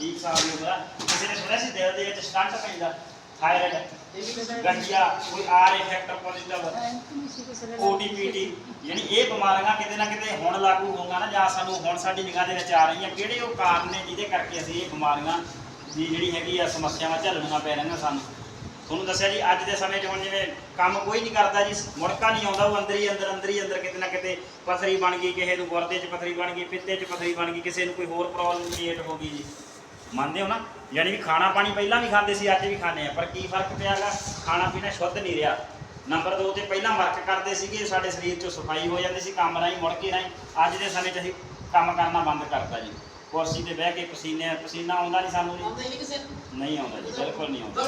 20 ਸਾਲ ਦੀ ਉਮਰ ਆ। ਕਿਸੇ ਨੇ ਸੁਣਿਆ ਸੀ ਦਿਲ ਦੇ ਵਿੱਚ ਸਟੰਟ ਪੈਂਦਾ? ਥਾਇਰਾਇਡ ਗੰਜੀਆ ਕੋਈ ਆਰ ਇਫੈਕਟਰ ਪੋਜ਼ਿਟਿਵ ਓਡੀਪੀਟੀ ਯਾਨੀ ਇਹ ਬਿਮਾਰੀਆਂ ਕਿਤੇ ਨਾ ਕਿਤੇ ਹੁਣ ਲਾਗੂ ਹੋਣਗੀਆਂ ਨਾ ਜਾਂ ਸਾਨੂੰ ਹੁਣ ਸਾਡੀ ਨਿਗਾਹ ਦੇ ਵਿੱਚ ਆ ਰਹੀਆਂ। ਕਿਹੜੇ ਉਹ ਕਾਰਨ ਨੇ ਜਿਹਦੇ ਕਰਕੇ ਅਸੀਂ ਇਹ ਬਿਮਾਰੀਆਂ ਦੀ ਜਿਹੜੀ ਹੈਗੀ ਆ ਸਮੱਸਿਆਵਾਂ ਝੱਲਣੀਆਂ ਪੈ ਰਹੀਆਂ ਸਾਨੂੰ? ਤੁਹਾਨੂੰ ਦੱਸਿਆ ਜੀ ਅੱਜ ਦੇ ਸਮੇਂ 'ਚ ਹੁਣ ਜਿਵੇਂ ਕੰਮ ਕੋਈ ਨਹੀਂ ਕਰਦਾ ਜੀ ਮੁੜਕਾ ਨਹੀਂ ਆਉਂਦਾ ਉਹ ਅੰਦਰ ਹੀ ਅੰਦਰ ਅੰਦਰ ਹੀ ਅੰਦਰ ਕਿਤੇ ਨਾ ਕਿਤੇ ਪਥਰੀ ਬਣ ਗਈ ਕਿਸੇ ਨੂੰ ਗੁਰਦੇ 'ਚ ਪਥਰੀ ਬਣ ਗਈ ਪਿੱਤੇ 'ਚ ਪਥਰੀ ਬਣ ਗਈ ਕਿਸੇ ਨੂੰ ਕੋਈ ਹੋਰ ਪ੍ਰੋਬਲਮ ਕ੍ਰੀਏਟ ਹੋ ਗਈ ਜੀ। ਮੰਨਦੇ ਹੋ ਨਾ? ਯਾਨੀ ਵੀ ਖਾਣਾ ਪਾਣੀ ਪਹਿਲਾਂ ਵੀ ਖਾਂਦੇ ਸੀ ਅੱਜ ਵੀ ਖਾਂਦੇ ਆ। ਪਰ ਕੀ ਫ਼ਰਕ ਪਿਆਗਾ? ਖਾਣਾ ਪੀਣਾ ਸ਼ੁੱਧ ਨਹੀਂ ਰਿਹਾ। ਨੰਬਰ 2 ਤੇ ਪਹਿਲਾਂ ਵਰਕ ਕਰਦੇ ਸੀਗੇ ਸਾਡੇ ਸਰੀਰ 'ਚੋਂ ਸਫ਼ਾਈ ਹੋ ਜਾਂਦੀ ਸੀ ਕੰਮ ਰਾਹੀਂ ਮੁੜ ਕੇ ਰਾਹੀਂ। ਅੱਜ ਦੇ ਸਮੇਂ 'ਚ ਅਸੀਂ ਕੰਮ ਕਰਨਾ ਬੰਦ ਕਰਤਾ ਜੀ। ਕੁਰਸੀ ਤੇ ਬਹਿ ਕੇ ਪਸੀਨੇ ਪਸੀਨਾ ਆਉਂਦਾ ਨਹੀਂ ਸਾਨੂੰ ਜੀ? ਨਹੀਂ ਆਉਂਦਾ ਜੀ ਬਿਲਕੁਲ ਨਹੀਂ ਆਉਂਦਾ।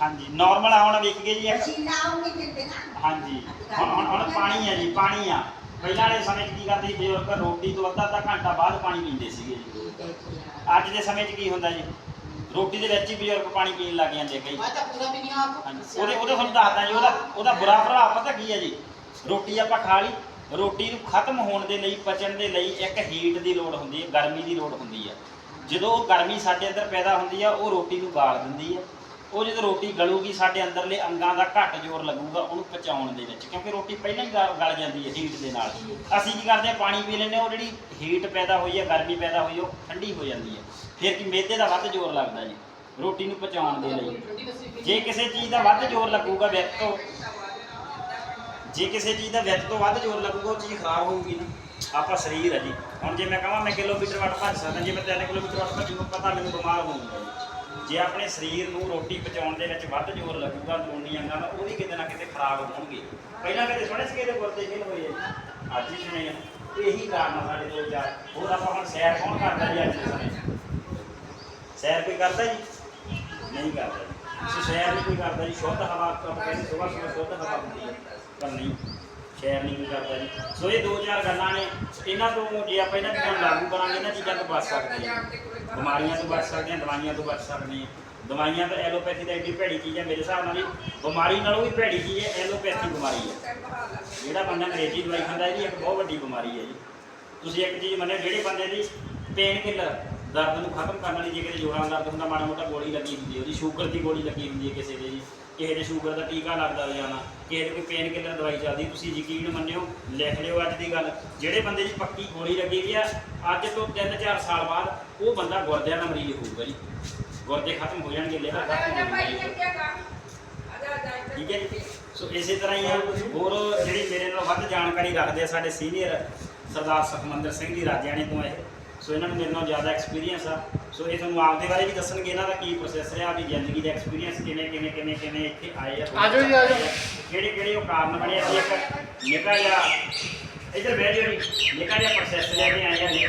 ਹਾਂਜੀ ਨਾਰਮਲ ਹੁਣ ਵੇਖ ਗਏ ਜੀ ਹਾਂਜੀ ਹੁਣ ਹੁਣ ਹੁਣ ਪਾਣੀ ਹੈ ਜੀ ਪਾਣੀ ਆ। ਪਹਿਲਾਂ ਵਾਲੇ ਸਮੇਂ 'ਚ ਕੀ ਕਰਦੇ ਸੀ? ਬਜ਼ੁਰਗ ਰੋਟੀ ਤੋਂ ਅੱਧਾ ਅੱਧਾ ਘੰਟਾ ਬਾਅਦ ਪਾਣੀ ਪੀਂਦੇ ਸੀਗੇ ਜੀ। ਅੱਜ ਦੇ ਸਮੇਂ 'ਚ ਕੀ ਹੁੰਦਾ ਜੀ? ਰੋਟੀ ਦੇ ਵਿੱਚ ਹੀ ਬਜ਼ੁਰਗ ਪਾਣੀ ਪੀਣ ਲੱਗ ਜਾਂਦੇ ਆ ਕਈ। ਉਹਦੇ ਉਹਦੇ ਤੁਹਾਨੂੰ ਦੱਸਦਾ ਜੀ ਉਹਦਾ ਉਹਦਾ ਬੁਰਾ ਪ੍ਰਭਾਵ ਪਤਾ ਕੀ ਹੈ ਜੀ? ਰੋਟੀ ਆਪਾਂ ਖਾ ਲਈ ਰੋਟੀ ਨੂੰ ਖਤਮ ਹੋਣ ਦੇ ਲਈ ਪਚਣ ਦੇ ਲਈ ਇੱਕ ਹੀਟ ਦੀ ਲੋੜ ਹੁੰਦੀ ਹੈ ਗਰਮੀ ਦੀ ਲੋੜ ਹੁੰਦੀ ਹੈ। ਜਦੋਂ ਉਹ ਗਰਮੀ ਸਾਡੇ ਅੰਦਰ ਪੈਦਾ ਹੁੰਦੀ ਆ ਉਹ ਰੋਟੀ ਨੂੰ ਗਾਲ ਦਿੰਦੀ ਹੈ। ਉਹ ਜਦੋਂ ਰੋਟੀ ਗਲੂਗੀ, ਸਾਡੇ ਅੰਦਰਲੇ ਅੰਗਾਂ ਦਾ ਘੱਟ ਜ਼ੋਰ ਲੱਗੂਗਾ, ਉਹਨੂੰ ਪਚਾਉਣ ਦੇ ਵਿੱਚ, ਕਿਉਂਕਿ ਰੋਟੀ ਪਹਿਲਾਂ ਹੀ ਗਲ ਗਲ ਜਾਂਦੀ ਹੈ ਹੀਟ ਦੇ ਨਾਲ। ਅਸੀਂ ਕੀ ਕਰਦੇ ਆ ਪਾਣੀ ਪੀ ਲੈਂਦੇ ਉਹ ਜਿਹੜੀ ਹੀਟ ਪੈਦਾ ਹੋਈ ਹੈ, ਗਰਮੀ ਪੈਦਾ ਹੋਈ ਉਹ ਠੰਡੀ ਹੋ ਜਾਂਦੀ ਹੈ। ਫਿਰ ਕੀ ਮੇਦੇ ਦਾ ਵੱਧ ਜ਼ੋਰ ਲੱਗਦਾ ਜੀ, ਰੋਟੀ ਨੂੰ ਪਚਾਉਣ ਦੇ ਲਈ। ਜੇ ਕਿਸੇ ਚੀਜ਼ ਦਾ ਵੱਧ ਜ਼ੋਰ ਲੱਗੂਗਾ ਵਿਅਕਤ ਤੋਂ, ਜੇ ਕਿਸੇ ਚੀਜ਼ ਦਾ ਵਿਅਕਤ ਤੋਂ ਵੱਧ ਜ਼ੋਰ ਲੱਗੂਗਾ, ਉਹ ਚੀਜ਼ ਖਰਾਬ ਹੋਊਗੀ ਨਾ ਆਪਾਂ ਸਰੀਰ ਹੈ ਜੀ। ਹੁਣ ਜੇ ਮੈਂ ਕਹਾਂ, ਮੈਂ ਕਿਲੋਮੀਟਰ ਵੱਟ ਭੱਜ ਸਕਦਾ, ਜੇ ਮੈਂ 3 ਕਿਲੋਮੀਟਰ ਵੱਟ ਭੱਜੂਗਾ, ਪਤਾ ਮੈਨੂੰ ਬਿਮਾਰ ਹੋਊਗਾ ਜੇ ਆਪਣੇ ਸਰੀਰ ਨੂੰ ਰੋਟੀ ਪਚਾਉਣ ਦੇ ਵਿੱਚ ਵੱਧ ਜ਼ੋਰ ਲੱਗੂਗਾ ਅੰਦਰੂਨੀ ਅੰਗਾਂ ਦਾ, ਉਹ ਵੀ ਕਿਤੇ ਨਾ ਕਿਤੇ ਖਰਾਬ ਹੋਣਗੇ। ਪਹਿਲਾਂ ਕਦੇ ਸੁਣਿਆ ਸੀ ਇਹਦੇ ਗੁਰਦੇ ਫੇਲ ਹੋਏ? ਅੱਜ ਹੀ ਸੁਣੇ ਆ ਇਹੀ ਕਾਰਨ ਆ ਸਾਡੇ ਦੋ ਚਾਰ ਹੋਰ ਆਪਾਂ ਹੁਣ ਸੈਰ ਕੌਣ ਕਰਦਾ ਜੀ ਅੱਜ? ਦੇ ਸਮੇਂ 'ਚ ਸੈਰ ਕੋਈ ਕਰਦਾ ਜੀ? ਨਹੀਂ ਕਰਦਾ। ਜੀ ਸੋ ਸੈਰ ਨਹੀਂ ਕੋਈ ਕਰਦਾ ਜੀ? ਸ਼ੁੱਧ ਹਵਾ, ਆਪਾਂ ਕਹਿੰਦੇ ਸੁਬਾਹ ਸੁਬਾਹ ਸ਼ੁੱਧ ਹਵਾ ਹੁੰਦੀ ਹੈ। ਪਰ ਨਹੀਂ। ਸੈਰ ਨਹੀਂ ਕਰਦਾ ਜੀ। ਸੋ ਇਹ ਦੋ ਚਾਰ ਗੱਲਾਂ ਨੇ। ਇਹਨਾਂ ਤੋਂ ਜੇ ਆਪਾਂ ਇਹਨਾਂ ਚੀਜ਼ਾਂ ਨੂੰ ਲਾਗੂ ਕਰਾਂਗੇ, ਇਹਨਾਂ ਚੀਜ਼ਾਂ ਤੋਂ ਬਚ ਸਕਦੇ ਹਾਂ। ਬਿਮਾਰੀਆਂ ਤੋਂ ਬਚ ਸਕਦੇ ਹਾਂ, ਦਵਾਈਆਂ ਤੋਂ ਬਚ ਸਕਦੇ ਹਾਂ। ਦਵਾਈਆਂ ਤਾਂ ਐਲੋਪੈਥੀ ਤਾਂ ਐਡੀ ਭੈੜੀ ਚੀਜ਼ ਹੈ, ਮੇਰੇ ਹਿਸਾਬ ਨਾਲ ਵੀ ਬਿਮਾਰੀ ਨਾਲੋਂ ਵੀ ਭੈੜੀ ਚੀਜ਼ ਹੈ, ਐਲੋਪੈਥੀ ਬਿਮਾਰੀ ਹੈ। ਜਿਹੜਾ ਬੰਦਾ ਅੰਗਰੇਜ਼ੀ ਦਵਾਈ ਖਾਂਦਾ ਇਹਦੀ ਇੱਕ ਬਹੁਤ ਵੱਡੀ ਬਿਮਾਰੀ ਹੈ ਜੀ। ਤੁਸੀਂ ਇੱਕ ਚੀਜ਼ ਮੰਨਿਓ, ਜਿਹੜੇ ਬੰਦੇ ਦੀ ਪੇਨ ਕਿਲਰ ਦਰਦ ਨੂੰ ਖਤਮ ਕਰਨ ਲਈ ਜੇ ਕਿਤੇ ਜੋੜਾਂ ਦਰਦ ਹੁੰਦਾ, ਮਾੜਾ ਮੋਟਾ ਗੋਲੀ ਲੱਗੀ ਹੁੰਦੀ ਹੈ, ਉਹਦੀ ਸ਼ੂਗਰ ਦੀ ਗੋਲੀ ਲੱਗੀ ਹੁੰਦੀ ਹੈ ਕਿਸੇ ਦੇ ਜੀ। ਕਿਸੇ ਦੇ ਸ਼ੂਗਰ ਦਾ ਟੀਕਾ ਲੱਗਦਾ ਰੋਜ਼ਾਨਾ, ਕਿਸੇ ਦੇ ਕੋਈ ਪੇਨ ਕਿਲਰ ਦਵਾਈ ਚੱਲਦੀ, ਤੁਸੀਂ ਯਕੀਨ ਮੰਨਿਓ, ਲਿਖ ਲਿਓ ਅੱਜ ਦੀ ਗੱਲ। ਜਿਹੜੇ ਬੰਦੇ ਦੀ ਪੱਕੀ ਗੋਲੀ ਲੱਗੀ ਵੀ ਆ, ਅੱਜ ਤੋਂ 3-4 ਸਾਲ ਬਾਅਦ ਉਹ ਬੰਦਾ ਗੁਰਦਿਆਂ ਦਾ ਮਰੀਜ਼ ਹੋਊਗਾ ਜੀ। ਗੁਰਦੇ ਖਤਮ ਹੋ ਜਾਣਗੇ, ਲਿਵਰ ਖਤਮ ਹੋ ਜਾਣਗੇ। ਠੀਕ ਹੈ ਜੀ? ਸੋ ਇਸੇ ਤਰ੍ਹਾਂ ਹੀ ਆ। ਹੋਰ ਜਿਹੜੀ ਮੇਰੇ ਨਾਲ ਵੱਧ ਜਾਣਕਾਰੀ ਰੱਖਦੇ ਆ ਸਾਡੇ ਸੀਨੀਅਰ ਸਰਦਾਰ ਸੁਖਮੰਦਰ ਸਿੰਘ ਜੀ, ਰਾਜਿਆਣੇ ਤੋਂ ਇਹ ਸੋ ਇਹਨਾਂ ਨੂੰ ਮੇਰੇ ਨਾਲ ਜ਼ਿਆਦਾ ਐਕਸਪੀਰੀਅੰਸ ਆ। ਸੋ ਇਹ ਤੁਹਾਨੂੰ ਆਪਦੇ ਬਾਰੇ ਵੀ ਦੱਸਣਗੇ ਇਹਨਾਂ ਦਾ ਕੀ ਪ੍ਰੋਸੈਸ ਰਿਹਾ ਆਪਦੀ ਜ਼ਿੰਦਗੀ ਦਾ ਐਕਸਪੀਰੀਅੰਸ ਕਿਵੇਂ ਕਿਵੇਂ ਕਿਵੇਂ ਕਿਵੇਂ ਇੱਥੇ ਆਏ ਆ। ਆਜੋ ਜੀ, ਆਜੋ। ਕਿਹੜੇ ਕਿਹੜੇ ਉਹ ਕਾਰਨ ਬਣੇ ਅਸੀਂ ਇੱਕ ਨਿਕਾ ਜਿਹਾ ਇੱਧਰ ਬਹਿ ਜਾਓ ਜੀ। ਨਿਕਾ ਪ੍ਰੋਸੈਸ ਲੈ ਕੇ ਆਏ ਆ।